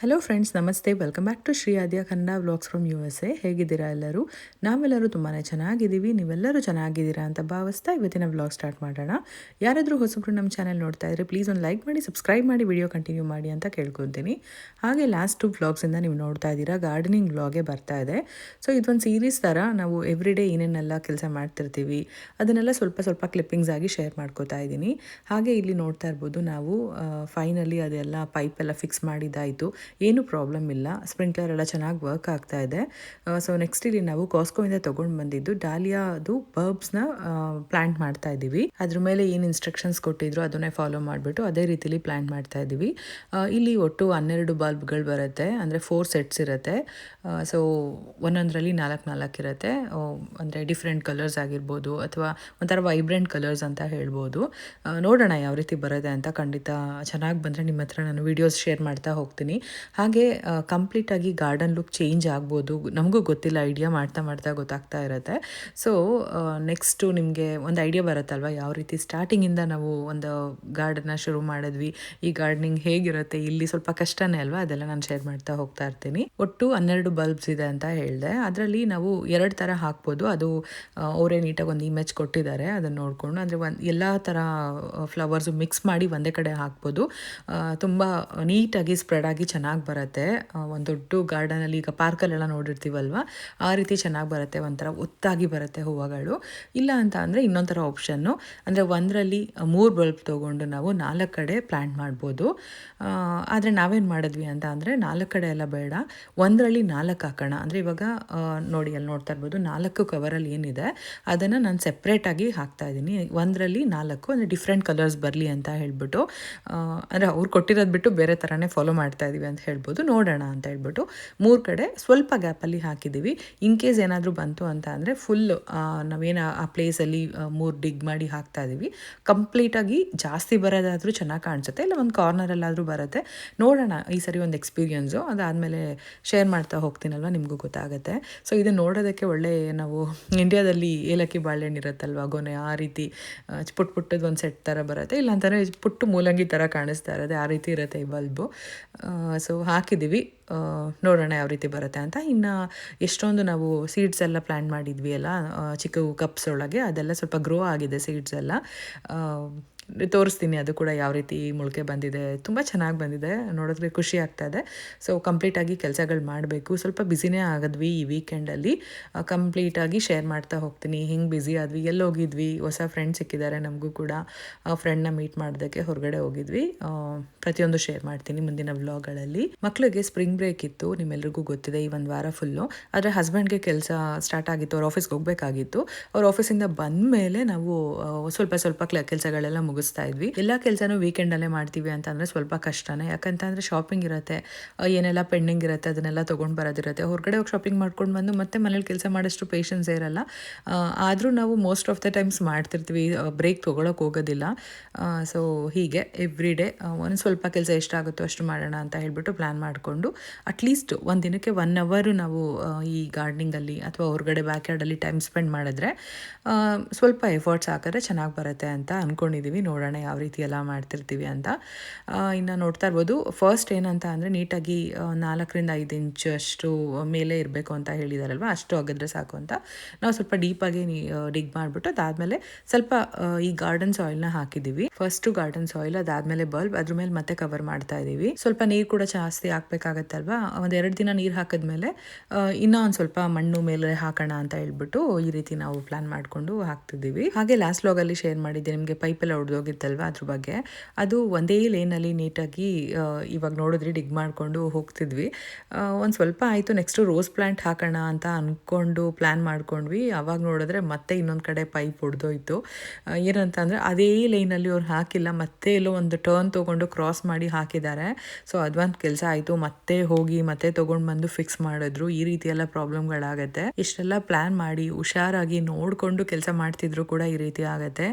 Hello friends ನಮಸ್ತೆ. Welcome back to Shri Aadya Kannada vlogs from U S A ಹೇಗಿದ್ದೀರಾ ಎಲ್ಲರೂ? ನಾವೆಲ್ಲರೂ ತುಂಬಾ ಚೆನ್ನಾಗಿದ್ದೀವಿ. ನೀವೆಲ್ಲರೂ ಚೆನ್ನಾಗಿದ್ದೀರಾ ಅಂತ ಭಾವಿಸ್ತಾ ಇವತ್ತಿನ ವ್ಲಾಗ್ ಸ್ಟಾರ್ಟ್ ಮಾಡೋಣ. ಯಾರಾದರೂ ಹೊಸಬ್ರು ನಮ್ಮ ಚಾನಲ್ ನೋಡ್ತಾ ಇದ್ರೆ ಪ್ಲೀಸ್ ಒಂದು ಲೈಕ್ ಮಾಡಿ ಸಬ್ಸ್ಕ್ರೈಬ್ ಮಾಡಿ ವಿಡಿಯೋ ಕಂಟಿನ್ಯೂ ಮಾಡಿ ಅಂತ ಕೇಳ್ಕೊತೀನಿ. ಹಾಗೆ ಲಾಸ್ಟ್ ಟು ವ್ಲಾಗ್ಸಿಂದ ನೀವು ನೋಡ್ತಾ ಇದ್ದೀರಾ ಗಾರ್ಡನಿಂಗ್ ವ್ಲಾಗೇ ಬರ್ತಾ ಇದೆ. ಸೊ ಇದೊಂದು ಸೀರೀಸ್ ಥರ ನಾವು ಎವ್ರಿ ಡೇ ಏನೇನೆಲ್ಲ ಕೆಲಸ ಮಾಡ್ತಿರ್ತೀವಿ, ಅದನ್ನೆಲ್ಲ ಸ್ವಲ್ಪ ಸ್ವಲ್ಪ ಕ್ಲಿಪ್ಪಿಂಗ್ಸ್ ಆಗಿ ಶೇರ್ ಮಾಡ್ಕೋತಾ ಇದ್ದೀನಿ. ಹಾಗೆ ಇಲ್ಲಿ ನೋಡ್ತಾ ಇರ್ಬೋದು ನಾವು ಫೈನಲಿ ಅದೆಲ್ಲ ಪೈಪ್ ಎಲ್ಲ ಫಿಕ್ಸ್ ಮಾಡಿದ್ದಾಯಿತು. ಏನು ಪ್ರಾಬ್ಲಮ್ ಇಲ್ಲ. ಸ್ಪ್ರಿಂಕ್ಲರ್ ಎಲ್ಲ ಚೆನ್ನಾಗಿ ವರ್ಕ್ ಆಗ್ತಾ ಇದೆ. ಸೊ ನೆಕ್ಸ್ಟ್ ಇಲ್ಲಿ ನಾವು ಕಾಸ್ಕೋಯಿಂದ ತೊಗೊಂಡು ಬಂದಿದ್ದು ಡಾಲಿಯಾದು ಬರ್ಬ್ಸ್ನ ಪ್ಲಾಂಟ್ ಮಾಡ್ತಾ ಇದ್ದೀವಿ. ಅದ್ರ ಮೇಲೆ ಏನು ಇನ್ಸ್ಟ್ರಕ್ಷನ್ಸ್ ಕೊಟ್ಟಿದ್ರು ಅದನ್ನೇ ಫಾಲೋ ಮಾಡಿಬಿಟ್ಟು ಅದೇ ರೀತಿಲಿ ಪ್ಲಾಂಟ್ ಮಾಡ್ತಾ ಇದ್ದೀವಿ. ಇಲ್ಲಿ ಒಟ್ಟು ಹನ್ನೆರಡು ಬಲ್ಬ್ಗಳು ಬರುತ್ತೆ, ಅಂದರೆ ಫೋರ್ ಸೆಟ್ಸ್ ಇರುತ್ತೆ. ಸೊ ಒಂದೊಂದರಲ್ಲಿ ನಾಲ್ಕು ನಾಲ್ಕು ಇರುತ್ತೆ. ಅಂದರೆ ಡಿಫ್ರೆಂಟ್ ಕಲರ್ಸ್ ಆಗಿರ್ಬೋದು ಅಥವಾ ಒಂಥರ ವೈಬ್ರೆಂಟ್ ಕಲರ್ಸ್ ಅಂತ ಹೇಳ್ಬೋದು. ನೋಡೋಣ ಯಾವ ರೀತಿ ಬರುತ್ತೆ ಅಂತ ಖಂಡಿತ ಚೆನ್ನಾಗಿ ಬಂದರೆ ನಿಮ್ಮ ಹತ್ರ ನಾನು ವೀಡಿಯೋಸ್ ಶೇರ್ ಮಾಡ್ತಾ ಹೋಗ್ತೀನಿ. ಹಾಗೆ ಕಂಪ್ಲೀಟಾಗಿ ಗಾರ್ಡನ್ ಲುಕ್ ಚೇಂಜ್ ಆಗ್ಬೋದು. ನಮಗೂ ಗೊತ್ತಿಲ್ಲ ಐಡಿಯಾ ಮಾಡ್ತಾ ಮಾಡ್ತಾ ಗೊತ್ತಾಗ್ತಾ ಇರುತ್ತೆ. ಸೊ ನೆಕ್ಸ್ಟು ನಿಮಗೆ ಒಂದು ಐಡಿಯಾ ಬರುತ್ತಲ್ವ? ಯಾವ ರೀತಿ ಸ್ಟಾರ್ಟಿಂಗಿಂದ ನಾವು ಒಂದು ಗಾರ್ಡನ್ನ ಶುರು ಮಾಡಿದ್ವಿ. ಈ ಗಾರ್ಡನಿಂಗ್ ಹೇಗಿರುತ್ತೆ? ಇಲ್ಲಿ ಸ್ವಲ್ಪ ಕಷ್ಟನೇ ಅಲ್ವಾ? ಅದೆಲ್ಲ ನಾನು ಶೇರ್ ಮಾಡ್ತಾ ಹೋಗ್ತಾ ಇರ್ತೀನಿ. ಒಟ್ಟು ಹನ್ನೆರಡು ಬಲ್ಬ್ಸ್ ಇದೆ ಅಂತ ಹೇಳಿದೆ. ಅದರಲ್ಲಿ ನಾವು ಎರಡು ಥರ ಹಾಕ್ಬೋದು. ಅದು ಅವರೇ ನೀಟಾಗಿ ಒಂದು ಇಮೇಜ್ ಕೊಟ್ಟಿದ್ದಾರೆ. ಅದನ್ನು ನೋಡಿಕೊಂಡು ಅಂದರೆ ಒಂದು ಎಲ್ಲ ಥರ ಫ್ಲವರ್ಸು ಮಿಕ್ಸ್ ಮಾಡಿ ಒಂದೇ ಕಡೆ ಹಾಕ್ಬೋದು. ತುಂಬ ನೀಟಾಗಿ ಸ್ಪ್ರೆಡ್ ಆಗಿ ಚೆನ್ನಾಗಿ ಬರುತ್ತೆ. ಒಂದು ದೊಡ್ಡ ಗಾರ್ಡನಲ್ಲಿ ಈಗ ಪಾರ್ಕಲ್ಲೆಲ್ಲ ನೋಡಿರ್ತೀವಲ್ವ? ಆ ರೀತಿ ಚೆನ್ನಾಗಿ ಬರುತ್ತೆ, ಒಂಥರ ಒತ್ತಾಗಿ ಬರುತ್ತೆ ಹೂವುಗಳು. ಇಲ್ಲ ಅಂತ ಅಂದರೆ ಇನ್ನೊಂದು ಥರ ಆಪ್ಷನ್ನು ಅಂದರೆ ಒಂದರಲ್ಲಿ ಮೂರು ಬಲ್ಬ್ ತೊಗೊಂಡು ನಾವು ನಾಲ್ಕು ಕಡೆ ಪ್ಲ್ಯಾಂಟ್ ಮಾಡ್ಬೋದು. ಆದರೆ ನಾವೇನು ಮಾಡಿದ್ವಿ ಅಂತ ಅಂದರೆ ನಾಲ್ಕು ಕಡೆ ಎಲ್ಲ ಬೇಡ. ಒಂದರಲ್ಲಿ ನಾಲ್ಕು ಹಾಕೋಣ. ಅಂದರೆ ಇವಾಗ ನೋಡಿ ಅಲ್ಲಿ ನೋಡ್ತಾ ಇರ್ಬೋದು ನಾಲ್ಕು ಕವರಲ್ಲಿ ಏನಿದೆ. ಅದನ್ನು ನಾನು ಸೆಪ್ರೇಟಾಗಿ ಹಾಕ್ತಾ ಇದ್ದೀನಿ ಒಂದರಲ್ಲಿ ನಾಲ್ಕು, ಅಂದರೆ ಡಿಫ್ರೆಂಟ್ ಕಲರ್ಸ್ ಬರಲಿ ಅಂತ ಹೇಳಿಬಿಟ್ಟು. ಅಂದರೆ ಅವ್ರು ಕೊಟ್ಟಿರೋದು ಬಿಟ್ಟು ಬೇರೆ ಥರನೇ ಫಾಲೋ ಮಾಡ್ತಾ ಇದ್ದೀವಿ ಅಂತ ಹೇಳ್ಬೋದು. ನೋಡೋಣ ಅಂತ ಹೇಳ್ಬಿಟ್ಟು ಮೂರು ಕಡೆ ಸ್ವಲ್ಪ ಗ್ಯಾಪಲ್ಲಿ ಹಾಕಿದ್ದೀವಿ. ಇನ್ ಕೇಸ್ ಏನಾದರೂ ಬಂತು ಅಂತ ಅಂದರೆ ಫುಲ್ ನಾವೇನು ಆ ಪ್ಲೇಸಲ್ಲಿ ಮೂರು ಡಿಗ್ ಮಾಡಿ ಹಾಕ್ತಾ ಇದ್ದೀವಿ ಕಂಪ್ಲೀಟಾಗಿ ಜಾಸ್ತಿ ಬರೋದಾದರೂ ಚೆನ್ನಾಗಿ ಕಾಣಿಸುತ್ತೆ. ಇಲ್ಲ ಒಂದು ಕಾರ್ನರಲ್ಲಾದರೂ ಬರುತ್ತೆ. ನೋಡೋಣ ಈ ಸರಿ ಒಂದು ಎಕ್ಸ್ಪೀರಿಯನ್ಸು ಅದಾದಮೇಲೆ ಶೇರ್ ಮಾಡ್ತಾ ಹೋಗ್ತೀನಲ್ವ ನಿಮಗೂ ಗೊತ್ತಾಗುತ್ತೆ. ಸೊ ಇದು ನೋಡೋದಕ್ಕೆ ಒಳ್ಳೆ ನಾವು ಇಂಡಿಯಾದಲ್ಲಿ ಏಲಕ್ಕಿ ಬಾಳೆಹಣ್ಣು ಇರುತ್ತಲ್ವ ಗೊನೆ, ಆ ರೀತಿ ಪುಟ್ ಪುಟ್ಟದ ಒಂದು ಸೆಟ್ ಥರ ಬರುತ್ತೆ. ಇಲ್ಲ ಅಂತಾರೆ ಪುಟ್ಟು ಮೂಲಂಗಿ ಥರ ಕಾಣಿಸ್ತಾ ಇರುತ್ತೆ. ಆ ರೀತಿ ಇರುತ್ತೆ ಈ ಬಲ್ಬು. ಸೊ ಹಾಕಿದ್ದೀವಿ. ನೋಡೋಣ ಯಾವ ರೀತಿ ಬರುತ್ತೆ ಅಂತ. ಇನ್ನು ಎಷ್ಟೊಂದು ನಾವು ಸೀಡ್ಸ್ ಎಲ್ಲ ಪ್ಲ್ಯಾನ್ ಮಾಡಿದ್ವಿ ಅಲ್ಲ ಚಿಕ್ಕ ಕಪ್ಸ್ ಒಳಗೆ ಅದೆಲ್ಲ ಸ್ವಲ್ಪ ಗ್ರೋ ಆಗಿದೆ ಸೀಡ್ಸ್ ಎಲ್ಲ. ತೋರಿಸ್ತೀನಿ, ಅದು ಕೂಡ ಯಾವ ರೀತಿ ಮೊಳಕೆ ಬಂದಿದೆ. ತುಂಬ ಚೆನ್ನಾಗಿ ಬಂದಿದೆ, ನೋಡಿದ್ರೆ ಖುಷಿ ಆಗ್ತಾ ಇದೆ. ಸೊ ಕಂಪ್ಲೀಟಾಗಿ ಕೆಲಸಗಳು ಮಾಡಬೇಕು. ಸ್ವಲ್ಪ ಬ್ಯುಸಿನೇ ಆಗಿದ್ವಿ ಈ ವೀಕೆಂಡಲ್ಲಿ ಕಂಪ್ಲೀಟಾಗಿ ಶೇರ್ ಮಾಡ್ತಾ ಹೋಗ್ತೀನಿ. ಹಿಂಗೆ ಬ್ಯುಸಿ ಆದ್ವಿ ಎಲ್ಲಿ ಹೋಗಿದ್ವಿ ಹೊಸ ಫ್ರೆಂಡ್ ಸಿಕ್ಕಿದ್ದಾರೆ ನಮಗೂ ಕೂಡ. ಫ್ರೆಂಡ್ನ ಮೀಟ್ ಮಾಡೋದಕ್ಕೆ ಹೊರಗಡೆ ಹೋಗಿದ್ವಿ. ಪ್ರತಿಯೊಂದು ಶೇರ್ ಮಾಡ್ತೀನಿ ಮುಂದಿನ ವ್ಲಾಗ್ಗಳಲ್ಲಿ ಮಕ್ಕಳಿಗೆ ಸ್ಪ್ರಿಂಗ್ ಬ್ರೇಕ್ ಇತ್ತು ನಿಮ್ಮೆಲ್ಲರಿಗೂ ಗೊತ್ತಿದೆ, ಈ ಒಂದು ವಾರ ಫುಲ್ಲು ಆದರೆ ಹಸ್ಬೆಂಡ್ಗೆ ಕೆಲಸ ಸ್ಟಾರ್ಟ್ ಆಗಿತ್ತು, ಅವ್ರ ಆಫೀಸ್ಗೆ ಹೋಗಬೇಕಾಗಿತ್ತು. ಅವ್ರ ಆಫೀಸಿಂದ ಬಂದ ಮೇಲೆ ನಾವು ಸ್ವಲ್ಪ ಸ್ವಲ್ಪ ಕೆಲಸಗಳೆಲ್ಲ ಮುಗಿಸ್ತಾ ಇದ್ವಿ. ಎಲ್ಲ ಕೆಲಸನೂ ವೀಕೆಂಡಲ್ಲೇ ಮಾಡ್ತೀವಿ ಅಂತಂದರೆ ಸ್ವಲ್ಪ ಕಷ್ಟನೇ. ಯಾಕಂತಂದರೆ ಶಾಪಿಂಗ್ ಇರುತ್ತೆ. ಏನೆಲ್ಲ ಪೆಂಡಿಂಗ್ ಇರುತ್ತೆ, ಅದನ್ನೆಲ್ಲ ತೊಗೊಂಡು ಬರೋದಿರುತ್ತೆ. ಹೊರಗಡೆ ಹೋಗಿ ಶಾಪಿಂಗ್ ಮಾಡ್ಕೊಂಡು ಬಂದು ಮತ್ತೆ ಮನೇಲಿ ಕೆಲಸ ಮಾಡೋಷ್ಟು ಪೇಷನ್ಸ್ ಇರಲ್ಲ. ಆದರೂ ನಾವು ಮೋಸ್ಟ್ ಆಫ್ ದ ಟೈಮ್ಸ್ ಮಾಡ್ತಿರ್ತೀವಿ. ಬ್ರೇಕ್ ತೊಗೊಳಕ್ಕೆ ಹೋಗೋದಿಲ್ಲ. ಸೊ ಹೀಗೆ ಎವ್ರಿ ಡೇ ಒಂದು ಸ್ವಲ್ಪ ಕೆಲಸ ಎಷ್ಟಾಗುತ್ತೋ ಅಷ್ಟು ಮಾಡೋಣ ಅಂತ ಹೇಳಿಬಿಟ್ಟು ಪ್ಲ್ಯಾನ್ ಮಾಡಿಕೊಂಡು ಅಟ್ಲೀಸ್ಟ್ ಒಂದು ದಿನಕ್ಕೆ ಒನ್ ಅವರು ನಾವು ಈ ಗಾರ್ಡನಿಂಗಲ್ಲಿ ಅಥವಾ ಹೊರಗಡೆ ಬ್ಯಾಕ್ ಯಾರ್ಡಲ್ಲಿ ಟೈಮ್ ಸ್ಪೆಂಡ್ ಮಾಡಿದ್ರೆ ಸ್ವಲ್ಪ ಎಫರ್ಟ್ಸ್ ಹಾಕಿದ್ರೆ ಚೆನ್ನಾಗಿ ಬರುತ್ತೆ ಅಂತ ಅಂದ್ಕೊಂಡಿದ್ದೀವಿ ನೋಡೋಣ ಯಾವ ರೀತಿ ಎಲ್ಲ ಮಾಡ್ತಿರ್ತೀವಿ ಅಂತ. ಇನ್ನು ನೋಡ್ತಾ ಇರ್ಬೋದು. ಫಸ್ಟ್ ಏನಂತ ಅಂದರೆ ನೀಟಾಗಿ ನಾಲ್ಕರಿಂದ ಐದು ಇಂಚ್ ಅಷ್ಟು ಮೇಲೆ ಇರಬೇಕು ಅಂತ ಹೇಳಿದಾರಲ್ವ? ಅಷ್ಟು ಅಗದ್ರೆ ಸಾಕು ಅಂತ. ನಾವು ಸ್ವಲ್ಪ ಡೀಪಾಗಿ ಡಿಗ್ ಮಾಡಿಬಿಟ್ಟು ಅದಾದಮೇಲೆ ಸ್ವಲ್ಪ ಈ ಗಾರ್ಡನ್ ಸಾಯಿಲ್ನ ಹಾಕಿದ್ದೀವಿ ಫಸ್ಟು ಗಾರ್ಡನ್ ಸಾಯಿಲ್ ಅದಾದಮೇಲೆ ಬಲ್ಬ್ ಅದ್ರ ಮೇಲೆ ಮತ್ತೆ ಕವರ್ ಮಾಡ್ತಾ ಇದ್ದೀವಿ ಸ್ವಲ್ಪ ನೀರು ಕೂಡ ಜಾಸ್ತಿ ಹಾಕ್ಬೇಕಾಗತ್ತಲ್ವಾ? ಒಂದು ಎರಡು ದಿನ ನೀರು ಹಾಕಿದ್ಮೇಲೆ ಇನ್ನೂ ಒಂದು ಸ್ವಲ್ಪ ಮಣ್ಣು ಮೇಲೆ ಹಾಕೋಣ ಅಂತ ಹೇಳ್ಬಿಟ್ಟು ಈ ರೀತಿ ನಾವು ಪ್ಲಾನ್ ಮಾಡಿಕೊಂಡು ಹಾಕ್ತಿದ್ದೀವಿ. ಹಾಗೆ ಲಾಸ್ಟ್ ಲಾಗಲ್ಲಿ ಶೇರ್ ಮಾಡಿದ್ದೆ, ನಿಮಗೆ ಪೈಪೆಲ್ಲ ಹೊಡೆದೋಗಿತ್ತಲ್ವ ಅದ್ರ ಬಗ್ಗೆ? ಅದು ಒಂದೇ ಲೇನಲ್ಲಿ ನೀಟಾಗಿ ಇವಾಗ ನೋಡಿದ್ರಿ ಡಿಗ್ ಮಾಡಿಕೊಂಡು ಹೋಗ್ತಿದ್ವಿ. ಒಂದು ಸ್ವಲ್ಪ ಆಯಿತು, ನೆಕ್ಸ್ಟು ರೋಸ್ ಪ್ಲಾಂಟ್ ಹಾಕೋಣ ಅಂತ ಅಂದ್ಕೊಂಡು ಪ್ಲ್ಯಾನ್ ಮಾಡ್ಕೊಂಡ್ವಿ. ಅವಾಗ ನೋಡಿದ್ರೆ ಮತ್ತೆ ಇನ್ನೊಂದು ಕಡೆ ಪೈಪ್ ಹೊಡೆದೋಯ್ತು ಏನಂತ ಅಂದರೆ ಅದೇ ಲೈನಲ್ಲಿ ಅವ್ರು ಹಾಕಿಲ್ಲ, ಮತ್ತೆ ಎಲ್ಲೋ ಒಂದು ಟರ್ನ್ ತೊಗೊಂಡು ಕ್ರಾಸ್ ಮಾಡಿ ಹಾಕಿದ್ದಾರೆ. ಸೊ ಅದೊಂದು ಕೆಲಸ ಆಯಿತು. ಮತ್ತೆ ಹೋಗಿ, ಮತ್ತೆ ತೊಗೊಂಡು ಬಂದು ಫಿಕ್ಸ್ ಮಾಡಿದ್ರು. ಈ ರೀತಿ ಎಲ್ಲ ಪ್ರಾಬ್ಲಮ್ಗಳಾಗತ್ತೆ. ಇಷ್ಟೆಲ್ಲ ಪ್ಲ್ಯಾನ್ ಮಾಡಿ, ಹುಷಾರಾಗಿ ನೋಡಿಕೊಂಡು ಕೆಲಸ ಮಾಡ್ತಿದ್ರು ಕೂಡ ಈ ರೀತಿ ಆಗುತ್ತೆ.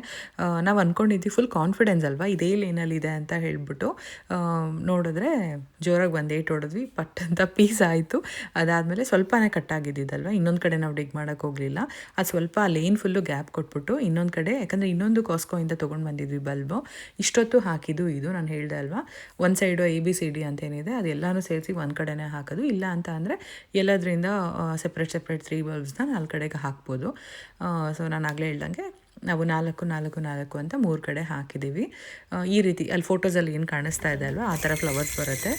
ನಾವು ಅಂದ್ಕೊಂಡಿದ್ವಿ ಫುಲ್ ಕಾನ್ಫಿಡೆನ್ಸ್ ಅಲ್ವಾ? ಇದೇ ಲೇನಲ್ಲಿದೆ ಅಂತ ಹೇಳ್ಬಿಟ್ಟು ನೋಡಿದ್ರೆ ಜೋರಾಗಿ ಬಂದು ಏಟ್ ಹೊಡೆದ್ವಿ, ಪಟ್ ಅಂತ ಪೀಸ್ ಆಯಿತು. ಅದಾದಮೇಲೆ ಸ್ವಲ್ಪನೇ ಕಟ್ಟಾಗಿದ್ದಿದ್ದಲ್ವ ಇನ್ನೊಂದು ಕಡೆ ನಾವು ಡಿಗ್ ಮಾಡೋಕ್ಕೆ ಹೋಗಲಿಲ್ಲ. ಅದು ಸ್ವಲ್ಪ ಆ ಲೇನ್ ಫುಲ್ಲು ಗ್ಯಾಪ್ ಕೊಟ್ಬಿಟ್ಟು ಇನ್ನೊಂದು ಕಡೆ, ಯಾಕಂದರೆ ಇನ್ನೊಂದು ಕಾಸ್ಕೋಯಿಂದ ತೊಗೊಂಡು ಬಂದಿದ್ವಿ ಬಲ್ಬು. ಇಷ್ಟೊತ್ತು ಹಾಕಿದ್ದು ಇದು ನಾನು ಹೇಳಿದೆ ಅಲ್ವಾ? ಒಂದು side A B C D ಅಂತ ಏನಿದೆ ಅದೆಲ್ಲನೂ ಸೇರಿಸಿ ಒಂದು ಕಡೆನೇ ಹಾಕೋದು. ಇಲ್ಲ ಅಂತ ಅಂದರೆ ಎಲ್ಲದರಿಂದ ಸಪ್ರೇಟ್ ಸಪ್ರೇಟ್ ತ್ರೀ ಬಲ್ಬ್ಸ್ನ ನಾಲ್ಕು ಕಡೆಗೆ ಹಾಕ್ಬೋದು. ಸೊ ನಾನು ಆಗಲೇ ಹೇಳ್ದಂಗೆ ನಾವು ನಾಲ್ಕು ನಾಲ್ಕು ನಾಲ್ಕು ಅಂತ ಮೂರು ಕಡೆ ಹಾಕಿದ್ದೀವಿ. ಈ ರೀತಿ ಅಲ್ಲಿ ಫೋಟೋಸಲ್ಲಿ ಏನು ಕಾಣಿಸ್ತಾ ಇದೆ ಅಲ್ವಾ? ಆ ಥರ ಫ್ಲವರ್ಸ್ ಬರುತ್ತೆ.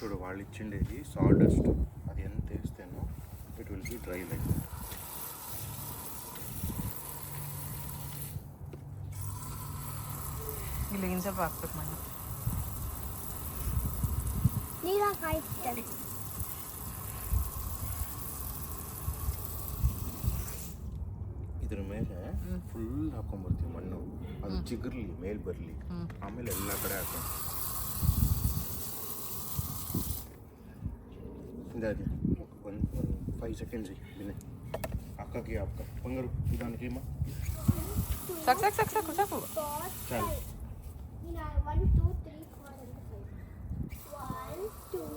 చూడు వాళ్ళు ఇచ్చిండేది సాల్డస్ట్ అది ఎంత వేస్తేనో it will be dry like ಇಲ್ಲಿ ಏನು ಸ್ವಲ್ಪ ಹಾಕ್ಬೇಕು ಮಣ್ಣು ನೀರು ಹಾಕಿ ಇದ್ರ ಮೇಲೆ ಫುಲ್ ಹಾಕೊಂಡ್ಬರ್ತೀವಿ ಮಣ್ಣು ಅದು ಚಿಗುರ್ಲಿ ಮೇಲ್ ಬರಲಿ ಆಮೇಲೆ ಎಲ್ಲ ಕಡೆ ಹಾಕೊಂಡು ಇದಾದೆ ಒಂದು ಒಂದು ಫೈವ್ ಸೆಕೆಂಡ್ಸ್ ಬಿನೆ ಅಕ್ಕಕ್ಕೆ ಅಕ್ಕ ಬಂಗಾರು ನಿಧಾನಕ್ಕೆ ಅಮ್ಮ ಸಾಕು ಸಾಕು ಸಾಕು ಸಾಕು ಸಾಕು ಚಾಲು You know, one, two, three, four, and five. One, two,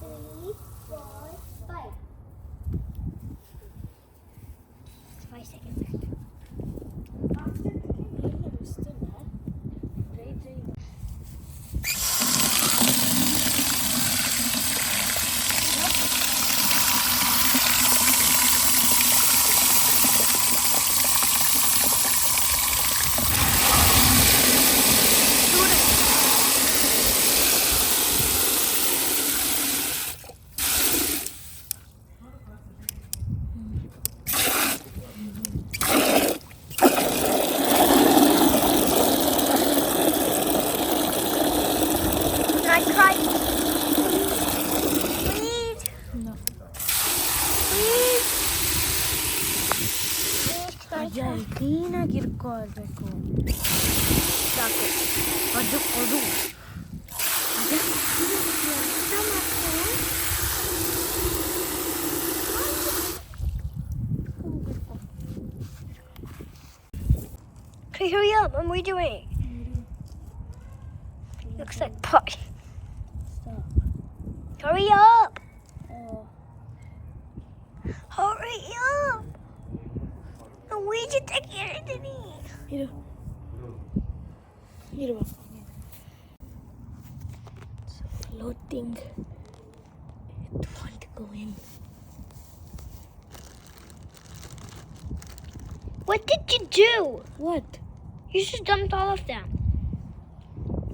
three, ಕ್ಲೀನಾಗಿ ಇರ್ಕೋಬೇಕು ಸಾಕು ಅದು ಕೊಡು Okay, hurry up. I'm redoing. Looks like pie. Hurry up! Hurry up! I'm waiting to get it me. ಇರು ಇರುವ floating it won't go in What did you do? what You just dumped all of them.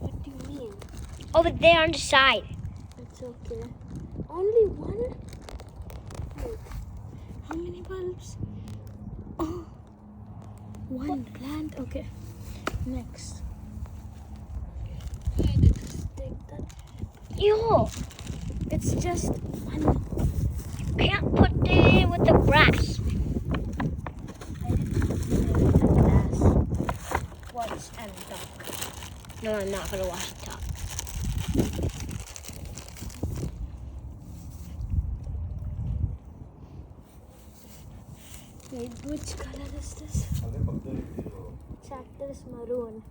what do you mean Over there on the side. it's okay only one Wait, how many bulbs oh One plant okay next. Ew! it's just one You can't put it in with the grass. I and. No, I'm not gonna wash the top. Wait, which color is this? Chapter is maroon.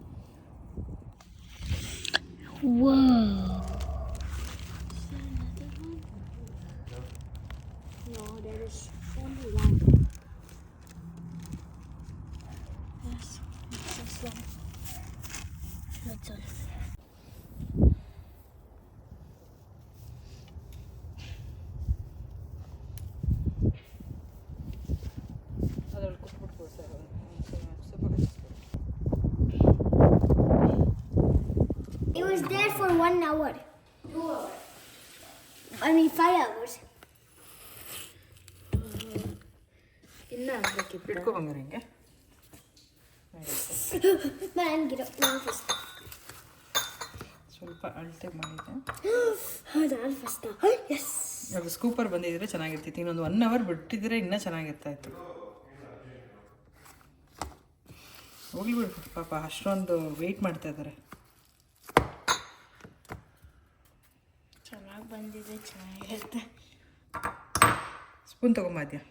Whoa. Is there another one? No, there is only one. Was there for one hour. Two hours. I mean, five hours. ಇನ್ನ ಹಾಕ್ಬೇಕಿತ್ತು ಇಟ್ಕೊ. ಬಂಗಾರ ಹಿಂಗೆ. ನನಗಿರೋ ನಾನು first ಸ್ವಲ್ಪ ಅಳತೆ ಮಾಡಿದೆ ನಾನು first S ಅದು ಸ್ಕೂಪರ್ ಬಂದಿದ್ರೆ ಚೆನ್ನಾಗಿರ್ತಿತ್ತು. ಇನ್ನೊಂದು ಒನ್ ಅವರ್ ಬಿಟ್ಟಿದ್ರೆ ಇನ್ನೂ ಚೆನ್ನಾಗಿರ್ತಾಯಿತ್ತು. ಹೋಗ್ಲಿ ಬಿಡು ಪಾಪ ಅಷ್ಟೊಂದು ವೆಯ್ಟ್ ಮಾಡ್ತಾ ಇದ್ದಾರೆ. ಬಂದಿದೆ ಚೆನ್ನಾಗಿರುತ್ತೆ ಸ್ಪೂನ್ ತೊಗೊಂಬಾದ್ಯಾ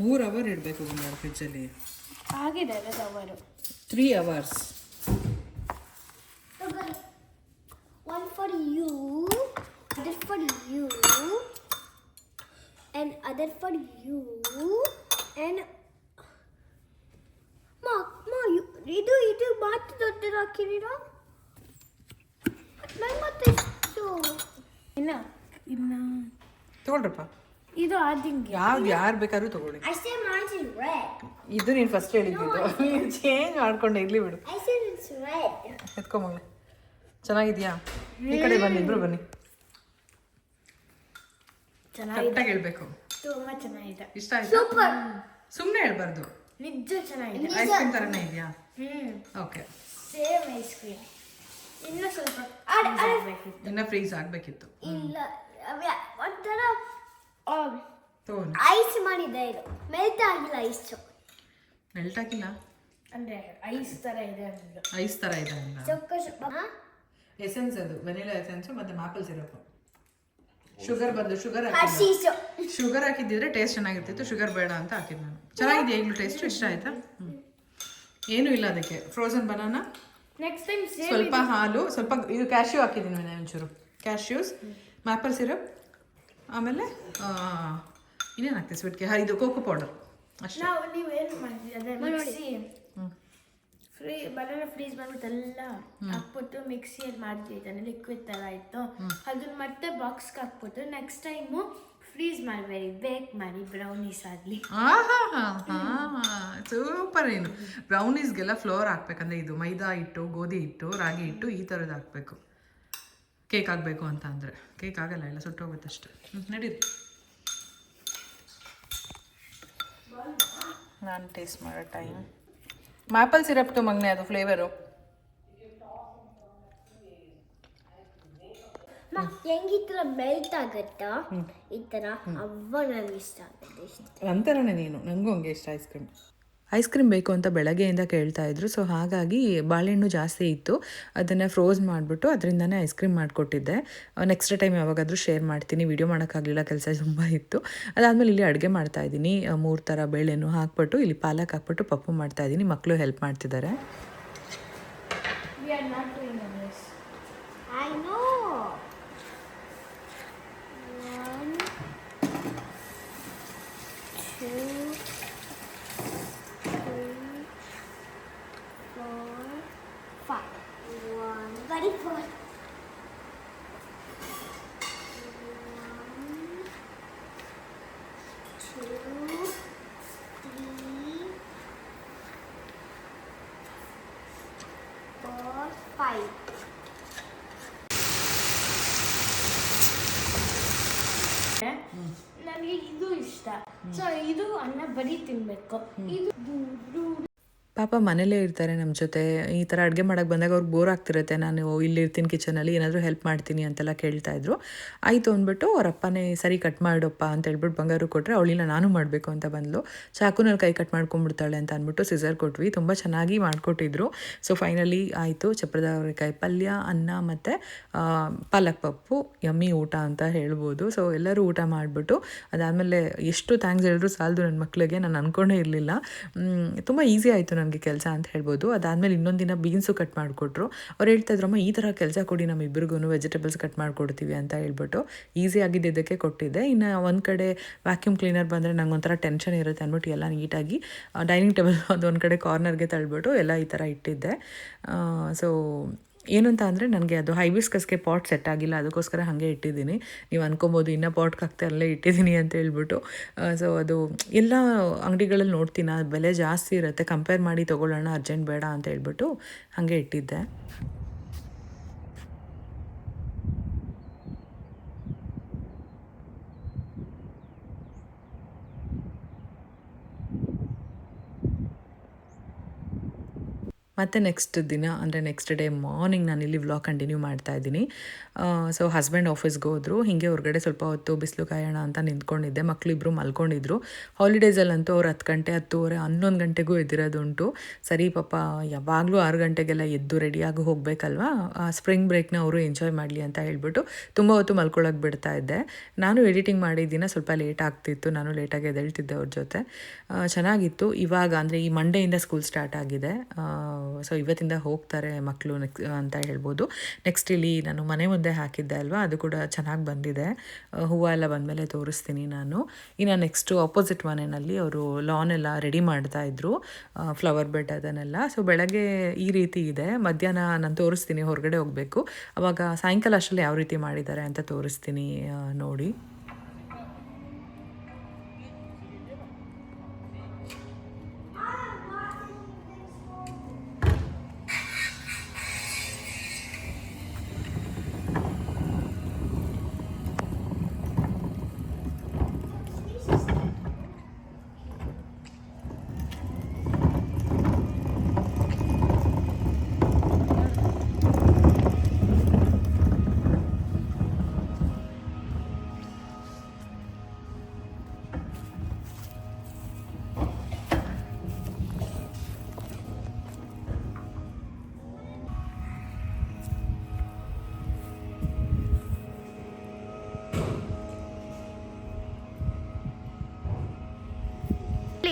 ಮೂರು ಅವರ್ ಇಡಬೇಕು ಬಂಗಾರ ಫ್ರಿಜ್ಜಲ್ಲಿ ಆಗಿದೆ ಅಲ್ಲ ಕವರು ತ್ರೀ ಅವರ್ಸ್ ಮತ್ತೆ ಇಷ್ಟು ಇನ್ನ? ಇನ್ನ. ತೊಗೊಳ್ರಪ್ಪ. ಇದು ಆದಿಂಗೆ. ಯಾವ್ದು ಯಾರು ಬೇಕಾದ್ರೂ ತಗೊಳ್ಳಿ. I said mine's in red. ಇದು ನೀನು ಫಸ್ಟ್ ಹೇಳಿದ್ದು. ನೀನು ಚೇಂಜ್ ಮಾಡ್ಕೊಂಡು ಇರ್ಲಿ ಬಿಡು. I said it's red. ಎತ್ಕೊಂಬಂಗ್ಲೆ ಚೆನ್ನಾಗಿದ್ಯಾ? ಈ ಕಡೆ ಬನ್ನಿ ಇಬ್ರು ಬನ್ನಿ. ಚೆನ್ನಾಗಿದೆ. ಕರೆಕ್ಟಾಗಿ ಹೇಳ್ಬೇಕು. ತುಂಬಾ ಚೆನ್ನಾಗಿದೆ. ಇಷ್ಟ ಆಯ್ತಾ? Super. ಸುಮ್ಮನೆ ಹೇಳ್ಬಾರ್ದು. ನಿಜ ಚೆನ್ನಾಗಿದೆ. ಐಸ್ ಕ್ರೀಮ್ ಥರನೇ ಇದೆಯಾ? ಹ್ಮ್. Okay same ice cream. ಇನ್ನು ಸ್ವಲ್ಪ ಅಡ್- ಅಡ್- ಇನ್ನ ಫ್ರೀಸ್ ಆಗಬೇಕಿತ್ತು. ಇಲ್ಲ ಅವ್ಯ- ಒಂಥರ ತೊಗೊಂಡು ಐಸ್ ಮಾಡಿದೆ ಇದು. ಮೆಲ್ಟ್ ಆಗಿಲ್ಲ ಐಸ್ ಮೆಲ್ಟ್ ಆಗಿಲ್ಲ? ಅಂದ್ರೆ ಐಸ್ ತರ ಇದೆ ಅಂದ್ರು ಐಸ್ ತರ ಇದೆ ಅಲ್ಲ ಚೊಕ್ಕ ಚೊಕ್ಕ ಎಸೆನ್ಸ್ ಅದು ವೆನಿಲಾ ಎಸೆನ್ಸ್ ಮತ್ತೆ ಮಾಪಲ್ ಸಿರಪ್ ಶುಗರ್ ಬಂದು ಶುಗರ್ ಶುಗರ್ ಹಾಕಿದ್ದಿದ್ರೆ ಟೇಸ್ಟ್ ಚೆನ್ನಾಗಿರ್ತಿತ್ತು ಶುಗರ್ ಬೇಡ ಅಂತ ಹಾಕಿದ್ದು ನಾನು. ಚೆನ್ನಾಗಿದೆ ಈಗಲೂ ಟೇಸ್ಟ್ ಇಷ್ಟ ಆಯ್ತಾ? ಹ್ಞೂ ಏನೂ ಇಲ್ಲ ಅದಕ್ಕೆ. ಫ್ರೋಸನ್ ಬನಾನಾ ನೆಕ್ಸ್ಟ್ ಟೈಮ್ ಸ್ವಲ್ಪ ಹಾಲು ಸ್ವಲ್ಪ ಇದು ಕ್ಯಾಶ್ಯೂ ಹಾಕಿದ್ದೀನಿ ಮನೆ ಒಂಚೂರು. ಕ್ಯಾಶ್ಯೂಸ್ ಮ್ಯಾಪಲ್ ಸಿರಪ್ ಆಮೇಲೆ ಇನ್ನೇನು ಹಾಕ್ತೀವಿ ಸ್ವೀಟ್ಗೆ ಹಾ ಇದು ಕೋಕೋ ಪೌಡರ್ ಅಷ್ಟೇ. ನಾವು ಮಾಡಿದ್ರಿ ಅದೇ ಮಿಕ್ಸಿ. ಫ್ರೀ ಬನಾನ ಫ್ರೀಸ್ ಮಾಡ್ಬಿಟ್ಟು ಎಲ್ಲ ಹಾಕ್ಬಿಟ್ಟು ಮಿಕ್ಸಿಯಲ್ಲಿ ಮಾಡ್ತೀವಿ. ಲಿಕ್ವಿಡ್ ಥರ ಇತ್ತು. ಅದನ್ನ ಮತ್ತೆ ಬಾಕ್ಸ್ಗೆ ಹಾಕ್ಬಿಟ್ಟು ನೆಕ್ಸ್ಟ್ ಟೈಮು ಫ್ರೀಸ್ ಮಾಡಬೇಡಿ ಬೇಕ್ ಮಾಡಿ ಬ್ರೌನೀಸ್ ಆಗಲಿ ಸೂಪರ್ ಏನು ಬ್ರೌನೀಸ್ಗೆಲ್ಲ ಫ್ಲೋರ್ ಹಾಕ್ಬೇಕಂದ್ರೆ ಇದು, ಮೈದಾ ಹಿಟ್ಟು, ಗೋಧಿ ಹಿಟ್ಟು, ರಾಗಿ ಹಿಟ್ಟು ಈ ಥರದ್ದು ಹಾಕಬೇಕು. ಕೇಕ್ ಆಗಬೇಕು ಅಂತ ಅಂದರೆ. ಕೇಕ್ ಆಗಲ್ಲ, ಎಲ್ಲ ಸುಟ್ಟೋಗುತ್ತೆ ಅಷ್ಟೆ. ನಡೀರಿ. ನಾನು ಟೇಸ್ಟ್ ಮಾಡೋ ಟೈಮ್ ಮ್ಯಾಪಲ್ ಸಿರಪ್ಟು ಮಗ್ನೆ ಅದು ಫ್ಲೇವರು ಹೆಂಗ್ ಈ ಥರ ಮೆಲ್ಟ್ ಆಗತ್ತಾ? ಈ ಥರ ಅವ್ವ ನನಗೆ ಇಷ್ಟ ಆಗುತ್ತೆ ಇಷ್ಟ. ನೀನು ನನಗೂ ಹಂಗೆ ಇಷ್ಟ ಐಸ್ ಕ್ರೀಮ್ ಐಸ್ ಕ್ರೀಮ್ ಬೇಕು ಅಂತ ಬೆಳಗ್ಗೆಯಿಂದ ಕೇಳ್ತಾ ಇದ್ರು. ಸೊ ಹಾಗಾಗಿ ಬಾಳೆಹಣ್ಣು ಜಾಸ್ತಿ ಇತ್ತು. ಅದನ್ನು ಫ್ರೋಸ್ ಮಾಡಿಬಿಟ್ಟು ಅದರಿಂದನೇ ಐಸ್ ಕ್ರೀಮ್ ಮಾಡಿಕೊಟ್ಟಿದ್ದೆ. ನೆಕ್ಸ್ಟ್ ಟೈಮ್ ಯಾವಾಗಾದರೂ ಶೇರ್ ಮಾಡ್ತೀನಿ. ವಿಡಿಯೋ ಮಾಡೋಕ್ಕಾಗಲಿಲ್ಲ. ಕೆಲಸ ತುಂಬ ಇತ್ತು. ಅದಾದಮೇಲೆ ಇಲ್ಲಿ ಅಡುಗೆ ಮಾಡ್ತಾ ಇದ್ದೀನಿ. ಮೂರು ಥರ ಬೇಳೆನೂ ಹಾಕ್ಬಿಟ್ಟು ಇಲ್ಲಿ ಪಾಲಕ್ ಹಾಕ್ಬಿಟ್ಟು ಪಪ್ಪು ಮಾಡ್ತಾ ಇದ್ದೀನಿ. ಮಕ್ಕಳು ಹೆಲ್ಪ್ ಮಾಡ್ತಿದ್ದಾರೆ we are not doing this I know one two three four five one very four two three four five ನನಗೆ ಇದು ಇಷ್ಟ. ಸೊ ಇದು ಅನ್ನ ಬರೀ ತಿನ್ಬೇಕು. ಇದು ಪಾಪ ಮನೇಲೇ ಇರ್ತಾರೆ ನಮ್ಮ ಜೊತೆ. ಈ ಥರ ಅಡುಗೆ ಮಾಡೋಕ್ಕೆ ಬಂದಾಗ ಅವ್ರಿಗೆ ಬೋರ್ ಆಗ್ತಿರುತ್ತೆ. ನಾನು ಇಲ್ಲಿ ಇರ್ತೀನಿ ಕಿಚನಲ್ಲಿ ಏನಾದರೂ ಹೆಲ್ಪ್ ಮಾಡ್ತೀನಿ ಅಂತೆಲ್ಲ ಕೇಳ್ತಾ ಇದ್ರು. ಆಯಿತು ಅಂದ್ಬಿಟ್ಟು ಅವ್ರ ಅಪ್ಪನೇ, ಸರಿ ಕಟ್ ಮಾಡಪ್ಪ ಅಂತ ಹೇಳ್ಬಿಟ್ಟು ಬಂಗಾರು ಕೊಟ್ಟರೆ ಅವಳಿಲ್ಲ, ನಾನು ಮಾಡಬೇಕು ಅಂತ ಬಂದಳು ಚಾಕುನಲ್ಲಿ ಕೈ ಕಟ್ ಮಾಡ್ಕೊಂಡ್ಬಿಡ್ತಾಳೆ ಅಂತ ಅಂದ್ಬಿಟ್ಟು ಸಿಸರ್ ಕೊಟ್ವಿ. ತುಂಬ ಚೆನ್ನಾಗಿ ಮಾಡಿಕೊಟ್ಟಿದ್ರು. ಸೊ ಫೈನಲಿ ಆಯಿತು. ಚಪ್ರದ ಅವರೆಕಾಯಿ ಪಲ್ಯ, ಅನ್ನ ಮತ್ತು ಪಾಲಕ್ ಪಪ್ಪು ಯಮ್ಮಿ ಊಟ ಅಂತ ಹೇಳ್ಬೋದು. ಸೊ ಎಲ್ಲರೂ ಊಟ ಮಾಡಿಬಿಟ್ಟು, ಅದಾದಮೇಲೆ ಎಷ್ಟು ಥ್ಯಾಂಕ್ಸ್ ಹೇಳಿದ್ರು ಸಾಲದು ನನ್ನ ಮಕ್ಕಳಿಗೆ ನಾನು ಅಂದ್ಕೊಂಡೇ ಇರಲಿಲ್ಲ. ತುಂಬ ಈಸಿ ಆಯಿತು ನನಗೆ ಕೆಲಸ ಅಂತ ಹೇಳ್ಬೋದು. ಅದಾದಮೇಲೆ ಇನ್ನೊಂದು ದಿನ ಬೀನ್ಸು ಕಟ್ ಮಾಡಿಕೊಟ್ರು. ಅವ್ರು ಹೇಳ್ತಾ ಇದ್ರಮ್ಮ ಈ ಥರ ಕೆಲಸ ಕೊಡಿ ನಮ್ಮಿಬ್ಬರಿಗೂ ವೆಜಿಟೇಬಲ್ಸ್ ಕಟ್ ಮಾಡಿಕೊಡ್ತೀವಿ ಅಂತ ಹೇಳ್ಬಿಟ್ಟು ಈಸಿ ಆಗಿದ್ದಕ್ಕೆ ಕೊಟ್ಟಿದ್ದೆ. ಇನ್ನು ಒಂದು ಕಡೆ ವ್ಯಾಕ್ಯೂಮ್ ಕ್ಲೀನರ್ ಬಂದರೆ ನಂಗೆ ಒಂಥರ ಟೆನ್ಷನ್ ಇರುತ್ತೆ ಅಂದ್ಬಿಟ್ಟು ಎಲ್ಲ ನೀಟಾಗಿ ಡೈನಿಂಗ್ ಟೇಬಲ್ ಒಂದು ಒಂದು ಕಡೆ ಕಾರ್ನರ್ಗೆ ತಳ್ಬಿಟ್ಟು ಎಲ್ಲ ಈ ಥರ ಇಟ್ಟಿದ್ದೆ. ಸೊ ಏನು ಅಂತ ಅಂದರೆ ನನಗೆ ಅದು ಹೈಬಿಸ್ಕಸ್ಗೆ ಪಾಟ್ ಸೆಟ್ ಆಗಿಲ್ಲ, ಅದಕ್ಕೋಸ್ಕರ ಹಾಗೆ ಇಟ್ಟಿದ್ದೀನಿ. ನೀವು ಅನ್ಕೊಬೋದು ಇನ್ನೂ ಪಾಟ್ಗೆ ಹಾಕ್ತಾ ಅಲ್ಲೇ ಇಟ್ಟಿದ್ದೀನಿ ಅಂತ ಹೇಳ್ಬಿಟ್ಟು. ಸೊ ಅದು ಎಲ್ಲ ಅಂಗಡಿಗಳಲ್ಲಿ ನೋಡ್ತೀನಿ? ಬೆಲೆ ಜಾಸ್ತಿ ಇರುತ್ತೆ ಕಂಪೇರ್ ಮಾಡಿ ತೊಗೊಳ್ಳೋಣ ಅರ್ಜೆಂಟ್ ಬೇಡ ಅಂತ ಹೇಳ್ಬಿಟ್ಟು ಹಾಗೆ ಇಟ್ಟಿದ್ದೆ. ಮತ್ತು ನೆಕ್ಸ್ಟ್ ದಿನ, ಅಂದರೆ ನೆಕ್ಸ್ಟ್ ಡೇ ಮಾರ್ನಿಂಗ್ ನಾನು ಇಲ್ಲಿ ವ್ಲಾಗ್ ಕಂಟಿನ್ಯೂ ಮಾಡ್ತಾ ಇದ್ದೀನಿ. ಸೊ ಹಸ್ಬೆಂಡ್ ಆಫೀಸ್ಗೆ ಹೋದರು. ಹೀಗೆ ಹೊರಗಡೆ ಸ್ವಲ್ಪ ಹೊತ್ತು ಬಿಸಿಲು ಕಾಯೋಣ ಅಂತ ನಿಂತ್ಕೊಂಡಿದ್ದೆ. ಮಕ್ಕಳಿಬ್ರು ಮಲ್ಕೊಂಡಿದ್ರು. ಹಾಲಿಡೇಸಲ್ಲಂತೂ ಅವ್ರು ಹತ್ತು ಗಂಟೆ, ಹತ್ತುವರೆ, ಹನ್ನೊಂದು ಗಂಟೆಗೂ ಎದ್ದಿರೋದುಂಟು. ಸರಿ ಪಾಪ, ಯಾವಾಗಲೂ ಆರು ಗಂಟೆಗೆಲ್ಲ ಎದ್ದು ರೆಡಿಯಾಗಿ ಹೋಗಬೇಕಲ್ವಾ? ಸ್ಪ್ರಿಂಗ್ ಬ್ರೇಕ್ನ ಅವರು ಎಂಜಾಯ್ ಮಾಡಲಿ ಅಂತ ಹೇಳ್ಬಿಟ್ಟು ತುಂಬ ಹೊತ್ತು ಮಲ್ಕೊಳ್ಳೋಕೆ ಬಿಡ್ತಾ ಇದ್ದೆ. ನಾನು ಎಡಿಟಿಂಗ್ ಮಾಡಿದ್ದಿನ ಸ್ವಲ್ಪ ಲೇಟ್ ಆಗ್ತಿತ್ತು. ನಾನು ಲೇಟಾಗಿ ಎದ್ದೇಳ್ತಿದ್ದೆ ಅವ್ರ ಜೊತೆ. ಚೆನ್ನಾಗಿತ್ತು. ಇವಾಗ ಅಂದರೆ ಈ ಮಂಡೆಯಿಂದ ಸ್ಕೂಲ್ ಸ್ಟಾರ್ಟ್ ಆಗಿದೆ. ಸೊ ಇವತ್ತಿಂದ ಹೋಗ್ತಾರೆ ಮಕ್ಕಳು ಅಂತ ಹೇಳ್ಬೋದು. ನೆಕ್ಸ್ಟ್ ಇಲ್ಲಿ ನಾನು ಮನೆ ಮುಂದೆ ಹಾಕಿದ್ದೆ ಅಲ್ವಾ? ಅದು ಕೂಡ ಚೆನ್ನಾಗಿ ಬಂದಿದೆ. ಹೂವು ಎಲ್ಲ ಬಂದಮೇಲೆ ತೋರಿಸ್ತೀನಿ ನಾನು. ಇನ್ನು ನೆಕ್ಸ್ಟು ಆಪೋಸಿಟ್ ಮನೆಯಲ್ಲಿ ಅವರು ಲಾನ್ ಎಲ್ಲ ರೆಡಿ ಮಾಡ್ತಾ ಇದ್ರು. ಫ್ಲವರ್ ಬೆಡ್ ಅದನ್ನೆಲ್ಲ. ಸೊ ಬೆಳಗ್ಗೆ ಈ ರೀತಿ ಇದೆ. ಮಧ್ಯಾಹ್ನ ನಾನು ತೋರಿಸ್ತೀನಿ, ಹೊರಗಡೆ ಹೋಗಬೇಕು. ಅವಾಗ ಸಾಯಂಕಾಲ ಅಷ್ಟರಲ್ಲಿ ಯಾವ ರೀತಿ ಮಾಡಿದ್ದಾರೆ ಅಂತ ತೋರಿಸ್ತೀನಿ ನೋಡಿ.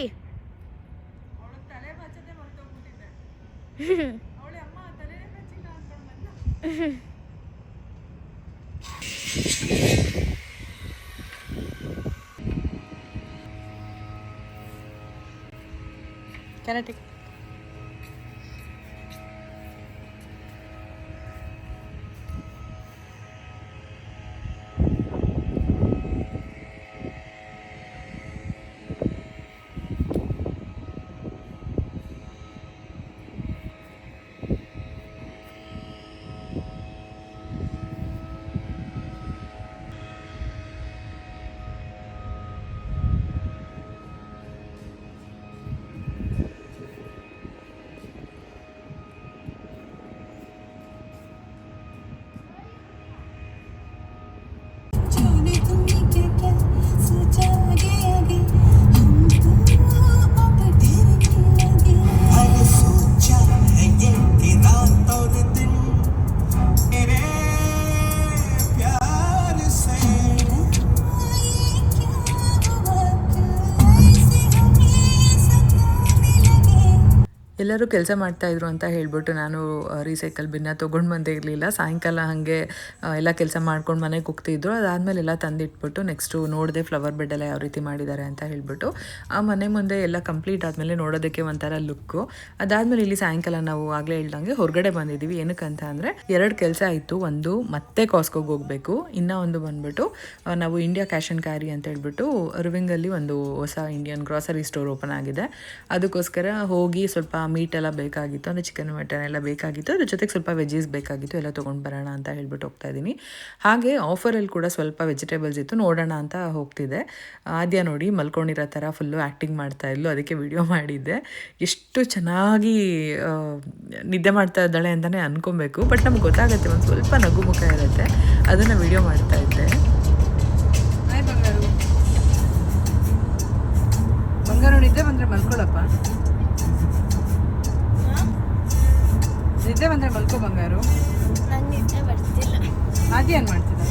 ಅವಳ ತಲೆ ಬಚ್ಚತೆ ಹೊರಟುಬಿಟ್ಟೆ ಅವಳ ಅಮ್ಮ ತಲೆ ಹೆಚ್ಚಿಗೆ ಎಲ್ಲರೂ ಕೆಲಸ ಮಾಡ್ತಾಯಿದ್ರು ಅಂತ ಹೇಳಿಬಿಟ್ಟು ನಾನು ರೀಸೈಕಲ್ ಬಿನ್ನ ತೊಗೊಂಡು ಬಂದೇ ಇರಲಿಲ್ಲ. ಸಾಯಂಕಾಲ ಹಾಗೆ ಎಲ್ಲ ಕೆಲಸ ಮಾಡ್ಕೊಂಡು ಮನೆಗೆ ಕುಗ್ತಿದ್ರು ಅದಾದಮೇಲೆ ಎಲ್ಲ ತಂದಿಟ್ಬಿಟ್ಟು ನೆಕ್ಸ್ಟು ನೋಡಿದೆ ಫ್ಲವರ್ ಬೆಡ್ ಎಲ್ಲ ಯಾವ ರೀತಿ ಮಾಡಿದ್ದಾರೆ ಅಂತ ಹೇಳಿಬಿಟ್ಟು, ಆ, ಮನೆ ಮುಂದೆ ಎಲ್ಲ ಕಂಪ್ಲೀಟ್ ಆದಮೇಲೆ ನೋಡೋದಕ್ಕೆ ಒಂಥರ ಲುಕ್ಕು ಅದಾದಮೇಲೆ ಇಲ್ಲಿ ಸಾಯಂಕಾಲ ನಾವು ಆಗಲೇ ಹೇಳ್ದಂಗೆ ಹೊರಗಡೆ ಬಂದಿದ್ದೀವಿ ಏನಕ್ಕಂತ ಅಂದರೆ, ಎರಡು ಕೆಲಸ ಆಯಿತು. ಒಂದು ಮತ್ತೆ ಕಾಸ್ಕೋಗೆ ಹೋಗಬೇಕು. ಇನ್ನೂ ಒಂದು ಬಂದ್ಬಿಟ್ಟು ನಾವು ಇಂಡಿಯಾ ಕ್ಯಾಶ್ ಆ್ಯಂಡ್ ಕ್ಯಾರಿ ಅಂತ ಹೇಳ್ಬಿಟ್ಟು ಅರ್ವಿಂಗಲ್ಲಿ ಒಂದು ಹೊಸ ಇಂಡಿಯನ್ ಗ್ರಾಸರಿ ಸ್ಟೋರ್ ಓಪನ್ ಆಗಿದೆ. ಅದಕ್ಕೋಸ್ಕರ ಹೋಗಿ ಸ್ವಲ್ಪ ಮೀಟ್ ಎಲ್ಲ ಬೇಕಾಗಿತ್ತು, ಅಂದರೆ ಚಿಕನ್ ಮಟನ್ ಎಲ್ಲ ಬೇಕಾಗಿತ್ತು, ಅದ್ರ ಜೊತೆಗೆ ಸ್ವಲ್ಪ ವೆಜ್ಜೀಸ್ ಬೇಕಾಗಿತ್ತು, ಎಲ್ಲ ತೊಗೊಂಡು ಬರೋಣ ಅಂತ ಹೇಳ್ಬಿಟ್ಟು ಹೋಗ್ತಾ ಇದ್ದೀನಿ. ಹಾಗೆ ಆಫರಲ್ಲಿ ಕೂಡ ಸ್ವಲ್ಪ ವೆಜಿಟೇಬಲ್ಸ್ ಇತ್ತು, ನೋಡೋಣ ಅಂತ ಹೋಗ್ತಿದ್ದೆ ಆದ್ಯ ನೋಡಿ ಮಲ್ಕೊಂಡಿರೋ ಥರ ಫುಲ್ಲು ಆ್ಯಕ್ಟಿಂಗ್ ಮಾಡ್ತಾ ಇದ್ಲು, ಅದಕ್ಕೆ ವಿಡಿಯೋ ಮಾಡಿದ್ದೆ. ಎಷ್ಟು ಚೆನ್ನಾಗಿ ನಿದ್ದೆ ಮಾಡ್ತಾ ಇದ್ದಾಳೆ ಅಂತಲೇ ಅನ್ಕೊಬೇಕು ಬಟ್ ನಮ್ಗೆ ಗೊತ್ತಾಗುತ್ತೆ, ಒಂದು ಸ್ವಲ್ಪ ನಗು ಮುಖ ಇರುತ್ತೆ, ಅದನ್ನು ವಿಡಿಯೋ ಮಾಡ್ತಾ ಇದ್ದೆ. ಬಂಗಾರ. ನಿದ್ದೆ ಬಂದ್ರೆ ಮಲ್ಕೊಳಪ್ಪ ನಿದ್ದೆ ಬಂದ್ರೆ ಮಲ್ಕೋ ಬಂಗಾರು? ನಂಗೆ ನಿದ್ದೆ ಬರ್ತಿಲ್ಲ. ಆದಿ ಏನ್ ಮಾಡ್ತಿದ್ದ?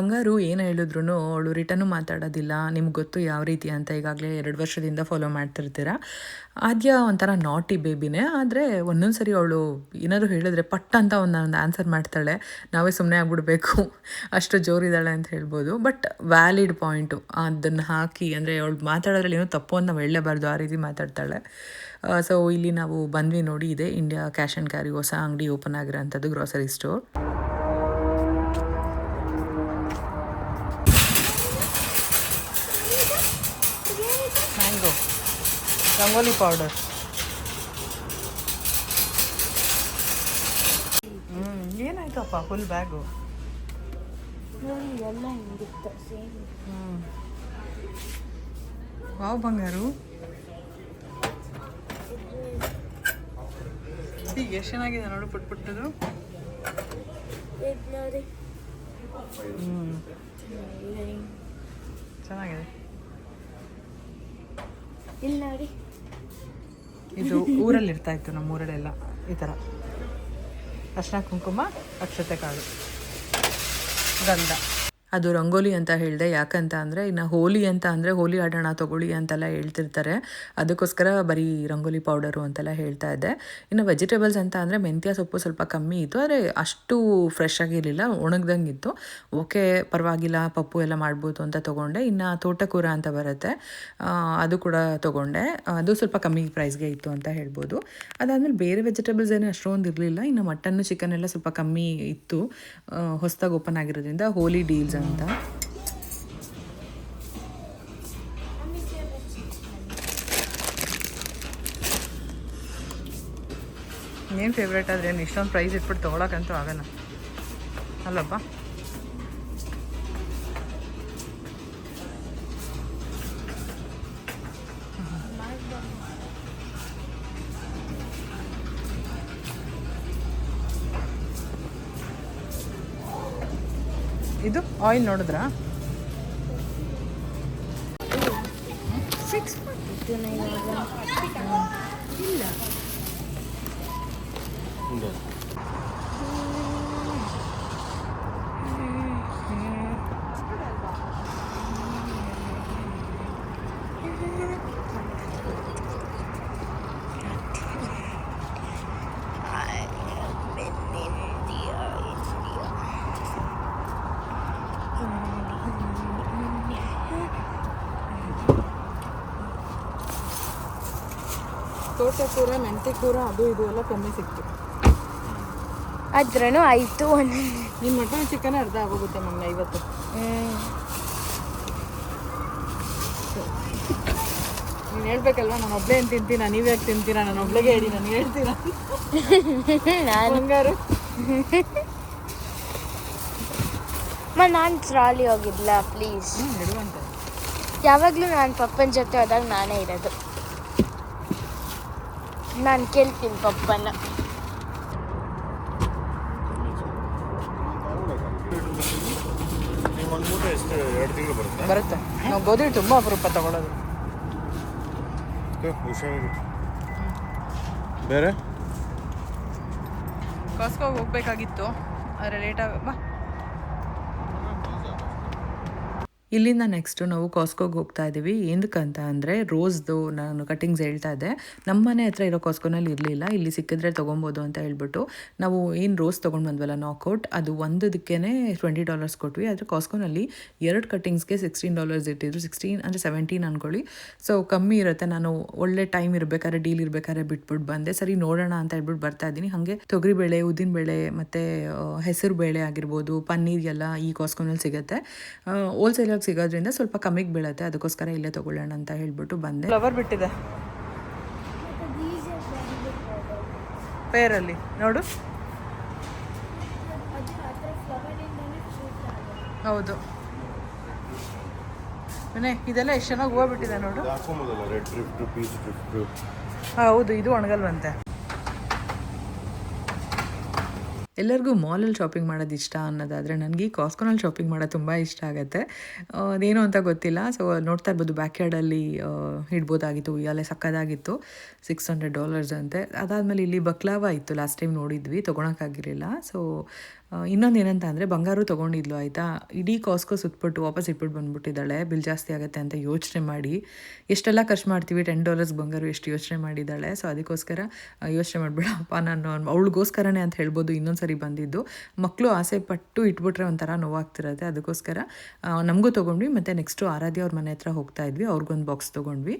ಬಂಗಾರು ಏನು ಹೇಳಿದ್ರು ಅವಳು ರಿಟರ್ನು ಮಾತಾಡೋದಿಲ್ಲ. ನಿಮ್ಗೆ ಗೊತ್ತು ಯಾವ ರೀತಿ ಅಂತ ಈಗಾಗಲೇ ಎರಡು ವರ್ಷದಿಂದ ಫಾಲೋ ಮಾಡ್ತಿರ್ತೀರ. ಆದ್ಯ ಒಂಥರ ನಾಟಿ ಬೇಬಿನೇ ಆದರೆ ಒಂದೊಂದು ಸರಿ ಅವಳು ಏನಾದರೂ ಹೇಳಿದ್ರೆ ಪಟ್ ಅಂತ ಒಂದು ಒಂದು ಆನ್ಸರ್ ಮಾಡ್ತಾಳೆ. ನಾವೇ ಸುಮ್ಮನೆ ಆಗ್ಬಿಡ್ಬೇಕು. ಅಷ್ಟು ಜೋರಿದ್ದಾಳೆ ಅಂತ ಹೇಳ್ಬೋದು. ಬಟ್ ವ್ಯಾಲಿಡ್ ಪಾಯಿಂಟು ಅದನ್ನು ಹಾಕಿ, ಅಂದರೆ ಅವಳು ಮಾತಾಡೋದ್ರಲ್ಲಿ ಏನೋ ತಪ್ಪು ಅಂತ ನಾವು ಹೇಳಲೇಬಾರ್ದು ಆ ರೀತಿ ಮಾತಾಡ್ತಾಳೆ. ಸೊ ಇಲ್ಲಿ ನಾವು ಬಂದ್ವಿ ನೋಡಿ, ಇದೆ ಇಂಡಿಯಾ ಕ್ಯಾಶ್ ಆ್ಯಂಡ್ ಕ್ಯಾರಿ ಹೊಸ ಅಂಗಡಿ ಓಪನ್ ಆಗಿರೋಂಥದ್ದು ಗ್ರಾಸರಿ ಸ್ಟೋರ್ ರಂಗೋಲಿ ಪೌಡರ್ ಹ್ಞೂ ಏನಾಯ್ತಪ್ಪ ಫುಲ್ ಬ್ಯಾಗು ನೋಡಿ ಎಲ್ಲ ಹಿಂಗಿತ್ತು ಸೇಮ್ ಹ್ಞೂ ವಾವ್ ಬಂಗಾರು. ಈಗ ಎಷ್ಟು ಚೆನ್ನಾಗಿದೆ ನೋಡು ಪುಟ್ ಪುಟ್ಟದು. ಹ್ಞೂ ಚೆನ್ನಾಗಿದೆ. ಇದು ಊರಲ್ಲಿ ಇರ್ತಾ ಇತ್ತು ನಮ್ಮ ಊರಲ್ಲೆಲ್ಲ ಈ ಥರ. ಅರ್ಶಿನ ಕುಂಕುಮ ಅಕ್ಷತೆ ಕಾಳು. ಗಂಧ. ಅದು ರಂಗೋಲಿ ಅಂತ ಹೇಳಿದೆ. ಯಾಕಂತ ಅಂದರೆ, ಇನ್ನು ಹೋಲಿ ಅಂತ ಅಂದರೆ ಹೋಲಿ ಆಡೋಣ ತೊಗೊಳ್ಳಿ ಅಂತೆಲ್ಲ ಹೇಳ್ತಿರ್ತಾರೆ. ಅದಕ್ಕೋಸ್ಕರ ಬರೀ ರಂಗೋಲಿ ಪೌಡರು ಅಂತೆಲ್ಲ ಹೇಳ್ತಾ ಇದ್ದೆ. ಇನ್ನು ವೆಜಿಟೇಬಲ್ಸ್ ಅಂತ ಅಂದರೆ ಮೆಂತ್ಯ ಸೊಪ್ಪು ಸ್ವಲ್ಪ ಕಮ್ಮಿ ಇತ್ತು. ಆದರೆ ಅಷ್ಟು ಫ್ರೆಶ್ ಆಗಿರಲಿಲ್ಲ ಒಣಗ್ದಂಗೆ ಇತ್ತು ಓಕೆ, ಪರವಾಗಿಲ್ಲ, ಪಪ್ಪು ಎಲ್ಲ ಮಾಡ್ಬೋದು ಅಂತ ತೊಗೊಂಡೆ. ಇನ್ನು ತೋಟಕೂರ ಅಂತ ಬರುತ್ತೆ. ಅದು ಕೂಡ ತೊಗೊಂಡೆ. ಅದು ಸ್ವಲ್ಪ ಕಮ್ಮಿ ಪ್ರೈಸ್ಗೆ ಇತ್ತು ಅಂತ ಹೇಳ್ಬೋದು. ಅದಾದಮೇಲೆ ಬೇರೆ ವೆಜಿಟೇಬಲ್ಸ್ ಏನೂ ಅಷ್ಟೊಂದು ಇರಲಿಲ್ಲ. ಇನ್ನು ಮಟನ್ನು ಚಿಕನ್ ಎಲ್ಲ ಸ್ವಲ್ಪ ಕಮ್ಮಿ ಇತ್ತು. ಹೊಸದಾಗಿ ಓಪನ್ ಆಗಿರೋದ್ರಿಂದ ಹೋಲಿ ಡೀಲ್ಸ್ ಅಂತ ಏನು ಫೇವ್ರೇಟ್ ಆದರೆ ಇಷ್ಟೊಂದು ಪ್ರೈಸ್ ಇಟ್ಬಿಟ್ಟು ತೊಗೊಳಕ್ಕಂತೂ ಆಗಲ್ಲ. ಅಲ್ಲಪ್ಪ? ಇದು ಆಯಿಲ್ ನೋಡಿದ್ರಾ? ಫಿಕ್ಸ್ ಇಲ್ಲ. ತೋಟಕೂರ ಮೆಂತ್ಯ ಕೂರ ಅದು ಇದು ಎಲ್ಲ ಕಮ್ಮಿ ಸಿಕ್ತು. ಅದ್ರೂ ಆಯಿತು ನಿಮ್ಮ ಮಟನ್ ಚಿಕನ್ ಅರ್ಧ ಆಗೋಗುತ್ತೆ ಮಮ್ಮಿ ಐವತ್ತು. ನೀನು ಹೇಳ್ಬೇಕಲ್ವ ನಾನು ಒಬ್ಬಳೇ ಏನು ತಿಂತೀನ ನೀವೇ ತಿಂತೀರಾ ನಾನು ಒಬ್ಳಿಗೆ ಹೇಳಿ ನಾನು ಹೇಳ್ತೀರಾ ನಾನು. ಬಂಗಾರು. ಮ ನಾನು ಟ್ರಾಲಿ ಹೋಗಿದ್ಲ ಪ್ಲೀಸ್. ಯಾವಾಗಲೂ ನಾನು ಪಪ್ಪನ ಜೊತೆ ಹೋದಾಗ ನಾನೇ ಇರೋದು. ನಾನು ಕೇಳ್ತೀನಿ ಪಪ್ಪನ. ಬರುತ್ತೆ. ಬರುತ್ತೆ ನಾವು ಗೋಧಿ ತುಂಬ ಅಪರೂಪ ತಗೊಳ್ಳೋದು. ಬೇರೆ? ಕಾಸ್ಕೋಗೆ ಹೋಗ್ಬೇಕಾಗಿತ್ತು ಆದರೆ ಲೇಟ್ ಆಗ ಬಾ. ಇಲ್ಲಿಂದ ನೆಕ್ಸ್ಟು ನಾವು ಕಾಸ್ಕೋಗೆ ಹೋಗ್ತಾ ಇದ್ದೀವಿ. ಏನಕ್ಕಂತ ಅಂದರೆ ರೋಸ್ದು ನಾನು ಕಟ್ಟಿಂಗ್ಸ್ ಹೇಳ್ತಾ ಇದ್ದೆ. ನಮ್ಮ ಮನೆ ಹತ್ರ ಇರೋ ಕಾಸ್ಕೋನಲ್ಲಿ ಇರಲಿಲ್ಲ. ಇಲ್ಲಿ ಸಿಕ್ಕಿದ್ರೆ ತೊಗೊಬೋದು ಅಂತ ಹೇಳ್ಬಿಟ್ಟು ನಾವು ಏನು ರೋಸ್ ತೊಗೊಂಡು ಬಂದ್ವಲ್ಲ ನಾಕೌಟ್ ಅದು ಒಂದದಕ್ಕೇ ಟ್ವೆಂಟಿ ಡಾಲರ್ಸ್ ಕೊಟ್ವಿ. ಆದರೆ ಕಾಸ್ಕೋನಲ್ಲಿ ಎರಡು ಕಟ್ಟಿಂಗ್ಸ್ಗೆ ಸಿಕ್ಸ್ಟೀನ್ ಡಾಲರ್ಸ್ ಇಟ್ಟಿದ್ರು. ಸಿಕ್ಸ್ಟೀನ್ ಅಂದರೆ ಸೆವೆಂಟೀನ್ ಅಂದ್ಕೊಳ್ಳಿ ಸೊ ಕಮ್ಮಿ ಇರುತ್ತೆ. ನಾನು ಒಳ್ಳೆ ಟೈಮ್ ಇರಬೇಕಾದ್ರೆ ಡೀಲ್ ಇರಬೇಕಾದ್ರೆ ಬಿಟ್ಬಿಟ್ಟು ಬಂದೆ. ಸರಿ, ನೋಡೋಣ ಅಂತ ಹೇಳ್ಬಿಟ್ಟು ಬರ್ತಾ ಇದ್ದೀನಿ. ಹಾಗೆ ತೊಗರಿಬೇಳೆ ಉದ್ದಿನಬೇಳೆ ಮತ್ತು ಹೆಸರು ಬೇಳೆ ಆಗಿರ್ಬೋದು ಪನ್ನೀರ್ ಎಲ್ಲ ಈ ಕಾಸ್ಕೋನಲ್ಲಿ ಸಿಗುತ್ತೆ. ಹೋಲ್ಸೇಲಾಗಿ ಸಿಗೋದ್ರಿಂದ ಸ್ವಲ್ಪ ಕಮ್ಮಿಗೆ ಬೀಳುತ್ತೆ ಅದಕ್ಕೋಸ್ಕರ ಇಲ್ಲೇ ತೊಗೊಳ್ಳೋಣ ಅಂತ ಹೇಳ್ಬಿಟ್ಟು ಬಂದೆ. ಫ್ಲವರ್ ಬಿಟ್ಟಿದೆ. ಪೇರಲ್ಲಿ ನೋಡು. ಹೌದು. ಇದೆಲ್ಲ ಎಷ್ಟು ಚೆನ್ನಾಗಿ ಹೂವು ಬಿಟ್ಟಿದೆ ನೋಡು. ಹೌದು ಇದು ಒಣಗಲ್ವಂತೆ. ಎಲ್ಲರಿಗೂ ಮಾಲಲ್ಲಿ ಶಾಪಿಂಗ್ ಮಾಡೋದು ಇಷ್ಟ ಅನ್ನೋದಾದರೆ ನನಗೆ ಕಾಸ್ಕೋನಲ್ಲಿ ಶಾಪಿಂಗ್ ಮಾಡೋದು ತುಂಬ ಇಷ್ಟ ಆಗುತ್ತೆ. ಅದೇನು ಅಂತ ಗೊತ್ತಿಲ್ಲ. ಸೊ ನೋಡ್ತಾ ಇರ್ಬೋದು ಬ್ಯಾಕ್ ಯಾರ್ಡಲ್ಲಿ ಇಡ್ಬೋದಾಗಿತ್ತು ಉಯ್ಯಾಲೆ ಸಕ್ಕದಾಗಿತ್ತು ಸಿಕ್ಸ್ ಹಂಡ್ರೆಡ್ ಡಾಲರ್ಸ್ ಅಂತೆ. ಅದಾದಮೇಲೆ ಇಲ್ಲಿ ಬಕ್ಲಾವ ಇತ್ತು ಲಾಸ್ಟ್ ಟೈಮ್ ನೋಡಿದ್ವಿ, ತೊಗೊಳಕ್ಕಾಗಿರಲಿಲ್ಲ. ಸೊ ಇನ್ನೊಂದು ಏನಂತ ಅಂದರೆ ಬಂಗಾರು ತೊಗೊಂಡಿದ್ಲು, ಆಯಿತಾ? ಇಡೀ ಕಾಸ್ಕೋ ಸುತ್ಬಿಟ್ಟು ವಾಪಸ್ ಇಟ್ಬಿಟ್ಟು ಬಂದ್ಬಿಟ್ಟಿದ್ದಾಳೆ. ಬಿಲ್ ಜಾಸ್ತಿ ಆಗುತ್ತೆ ಅಂತ ಯೋಚನೆ ಮಾಡಿ. ಎಷ್ಟೆಲ್ಲ ಖರ್ಚು ಮಾಡ್ತೀವಿ? ಟೆನ್ ಡಾಲರ್ಸ್ ಬಂಗಾರು ಎಷ್ಟು ಯೋಚನೆ ಮಾಡಿದ್ದಾಳೆ. ಸೊ ಅದಕ್ಕೋಸ್ಕರ ಯೋಚನೆ ಮಾಡಬೇಡಪ್ಪ ನಾನು ಅವಳಿಗೋಸ್ಕರನೇ ಅಂತ ಹೇಳ್ಬೋದು. ಇನ್ನೊಂದು ಸರಿ ಬಂದಿದ್ದು. ಮಕ್ಕಳು ಆಸೆ ಪಟ್ಟು ಇಟ್ಬಿಟ್ರೆ ಒಂಥರ ನೋವಾಗ್ತಿರತ್ತೆ. ಅದಕ್ಕೋಸ್ಕರ ನಮಗೂ ತೊಗೊಂಡ್ವಿ. ಮತ್ತು ನೆಕ್ಸ್ಟು ಆರಾಧ್ಯ ಅವ್ರ ಮನೆ ಹತ್ರ ಹೋಗ್ತಾ ಇದ್ವಿ. ಅವ್ರಿಗೊಂದು ಬಾಕ್ಸ್ ತೊಗೊಂಡ್ವಿ.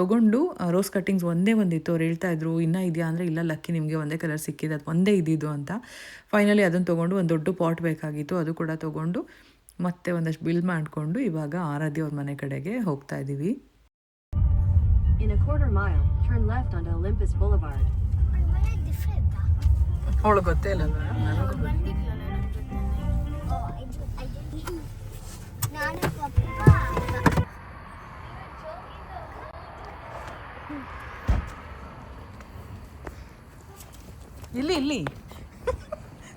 ತೊಗೊಂಡು ರೋಸ್ ಕಟ್ಟಿಂಗ್ಸ್ ಒಂದೇ ಒಂದಿತ್ತು. ಅವ್ರು ಹೇಳ್ತಾ ಇದ್ರು, ಇನ್ನೂ ಇದೆಯಾ? ಅಂದರೆ, ಇಲ್ಲ ಲಕ್ಕಿ, ನಿಮಗೆ ಒಂದೇ ಕಲರ್ ಸಿಕ್ಕಿದೆ. ಅದು ಒಂದೇ ಇದ್ದಿದ್ದು ಅಂತ. ಫೈನಲಿ ಅದನ್ನು ತೊಗೊಂಡು ಒಂದು ದೊಡ್ಡ ಪಾಟ್ ಬೇಕಾಗಿತ್ತು. ಅದು ಕೂಡ ತೊಗೊಂಡು ಮತ್ತೆ ಒಂದಷ್ಟು ಬಿಲ್ ಮಾಡಿಕೊಂಡು ಇವಾಗ ಆರಾಧ್ಯ ಅವ್ರ ಮನೆ ಕಡೆಗೆ ಹೋಗ್ತಾ ಇದ್ದೀವಿ ಇಲ್ಲಿ ಇಲ್ಲಿ ಅವಳು ಗೊತ್ತೇ ಇಲ್ಲ. ಇಲ್ಲಿ ಬಂದಿದ್ಲಲ್ಲ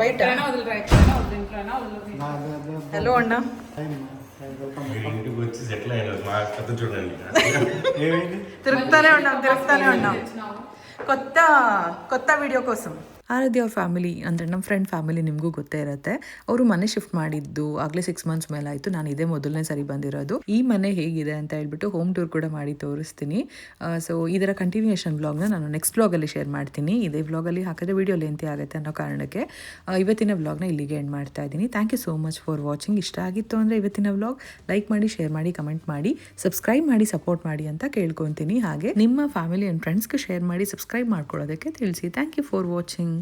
బయట. హలో అన్న. తిరుగుతానే ఉన్నాం తిరుగుతానే ఉన్నాం. కొత్త కొత్త వీడియో కోసం. ಆರಾಧ್ಯ ಅವ್ರ ಫ್ಯಾಮಿಲಿ ಅಂದರೆ ನಮ್ಮ ಫ್ರೆಂಡ್ ಫ್ಯಾಮಿಲಿ ನಿಮಗೂ ಗೊತ್ತೇ ಇರುತ್ತೆ. ಅವರು ಮನೆ ಶಿಫ್ಟ್ ಮಾಡಿದ್ದು, ಆಗಲೇ ಸಿಕ್ಸ್ ಮಂತ್ಸ್ ಮೇಲೆ ಆಯಿತು. ನಾನು ಇದೇ ಮೊದಲನೇ ಸರಿ ಬಂದಿರೋದು. ಈ ಮನೆ ಹೇಗಿದೆ ಅಂತ ಹೇಳ್ಬಿಟ್ಟು ಹೋಮ್ ಟೂರ್ ಕೂಡ ಮಾಡಿ ತೋರಿಸ್ತೀನಿ. ಸೊ ಇದರ ಕಂಟಿನ್ಯೂಯೇಷನ್ ವ್ಲಾಗ್ನ ನಾನು ನೆಕ್ಸ್ಟ್ ವ್ಲಾಗಲ್ಲಿ ಶೇರ್ ಮಾಡ್ತೀನಿ. ಇದೇ ವ್ಲಾಗಲ್ಲಿ ಹಾಕಿದ್ರೆ ವಿಡಿಯೋ ಲೆಂತಿ ಆಗುತ್ತೆ ಅನ್ನೋ ಕಾರಣಕ್ಕೆ ಇವತ್ತಿನ ವ್ಲಾಗ್ನ ಇಲ್ಲಿಗೆ ಎಂಡ್ ಮಾಡ್ತಾ ಇದ್ದೀನಿ. Thank you so much for watching ಇಷ್ಟ ಆಗಿತ್ತು ಅಂದರೆ ಇವತ್ತಿನ ವ್ಲಾಗ್ ಲೈಕ್ ಮಾಡಿ ಶೇರ್ ಮಾಡಿ ಕಮೆಂಟ್ ಮಾಡಿ ಸಬ್ಸ್ಕ್ರೈಬ್ ಮಾಡಿ ಸಪೋರ್ಟ್ ಮಾಡಿ ಅಂತ ಕೇಳ್ಕೊತೀನಿ. ಹಾಗೆ ನಿಮ್ಮ ಫ್ಯಾಮಿಲಿ ಆ್ಯಂಡ್ ಫ್ರೆಂಡ್ಸ್ಗೆ ಶೇರ್ ಮಾಡಿ ಸಬ್ಸ್ಕ್ರೈಬ್ ಮಾಡ್ಕೊಳ್ಳೋದಕ್ಕೆ ತಿಳಿಸಿ. Thank you for watching